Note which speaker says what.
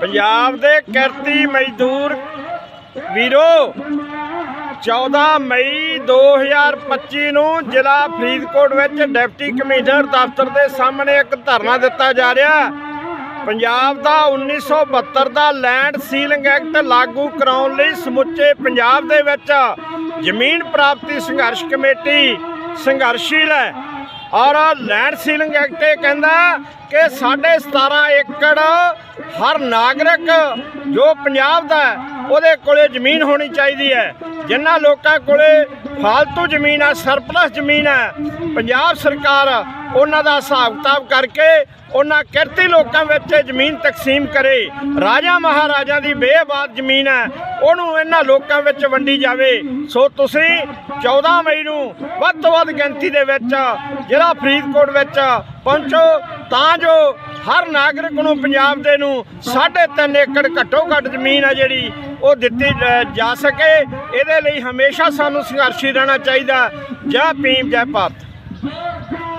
Speaker 1: ਪੰਜਾਬ ਦੇ ਕਿਰਤੀ ਮਜ਼ਦੂਰ ਵੀਰੋ 14 ਮਈ 2025 ਨੂੰ ਜ਼ਿਲ੍ਹਾ ਫਰੀਦਕੋਟ ਵਿੱਚ ਡਿਪਟੀ ਕਮਿਸ਼ਨਰ ਦਫ਼ਤਰ ਦੇ ਸਾਹਮਣੇ ਇੱਕ ਧਰਨਾ ਦਿੱਤਾ ਜਾ ਰਿਹਾ। ਪੰਜਾਬ ਦਾ 1972 ਦਾ ਲੈਂਡ ਸੀਲਿੰਗ ਐਕਟ ਲਾਗੂ ਕਰਾਉਣ ਲਈ ਸਮੁੱਚੇ ਪੰਜਾਬ ਦੇ ਵਿੱਚ ਜ਼ਮੀਨ ਪ੍ਰਾਪਤੀ ਸੰਘਰਸ਼ ਕਮੇਟੀ ਸੰਘਰਸ਼ੀਲ ਹੈ। ਔਰ ਲੈਂਡ ਸੀਲਿੰਗ ਐਕਟ ਇਹ ਕਹਿੰਦਾ ਕਿ 17.5 ਏਕੜ ਹਰ ਨਾਗਰਿਕ ਜੋ ਪੰਜਾਬ ਦਾ ਉਹਦੇ ਕੋਲੇ ਜ਼ਮੀਨ ਹੋਣੀ ਚਾਹੀਦੀ ਹੈ। ਜਿਨ੍ਹਾਂ ਲੋਕਾਂ ਕੋਲੇ ਫਾਲਤੂ ਜ਼ਮੀਨ ਹੈ ਸਰਪਲਸ ਜ਼ਮੀਨ ਹੈ, ਪੰਜਾਬ ਸਰਕਾਰ ਉਹਨਾਂ ਦਾ ਹਿਸਾਬ ਕਿਤਾਬ ਕਰਕੇ ਉਹਨਾਂ ਕਿਰਤੀ ਲੋਕਾਂ ਵਿੱਚ ਜ਼ਮੀਨ ਤਕਸੀਮ ਕਰੇ। ਰਾਜਾ ਮਹਾਰਾਜਾ ਦੀ ਬੇਬਾਦ ਜ਼ਮੀਨ ਹੈ ਉਹਨੂੰ ਇਹਨਾਂ ਲੋਕਾਂ ਵਿੱਚ ਵੰਡੀ ਜਾਵੇ। ਸੋ ਤੁਸੀਂ 14 ਮਈ ਨੂੰ ਵੱਧ ਤੋਂ ਵੱਧ ਗਿਣਤੀ ਦੇ ਵਿੱਚ ਜ਼ਿਲ੍ਹਾ ਫਰੀਦਕੋਟ ਵਿੱਚ ਪਹੁੰਚੋ ਤਾਂ ਜੋ ਹਰ ਨਾਗਰਿਕ ਨੂੰ ਪੰਜਾਬ ਦੇ ਨੂੰ 3.5 ਏਕੜ ਘੱਟੋ ਘੱਟ ਜ਼ਮੀਨ ਹੈ ਜਿਹੜੀ ਉਹ ਦਿੱਤੀ ਅ, ਜਾ ਸਕੇ। ਇਹਦੇ ਲਈ ਹਮੇਸ਼ਾ ਸਾਨੂੰ ਸੰਘਰਸ਼ੀ ਰਹਿਣਾ ਚਾਹੀਦਾ। ਜੈ ਭੀਮ ਜੈ ਭਾਰਤ।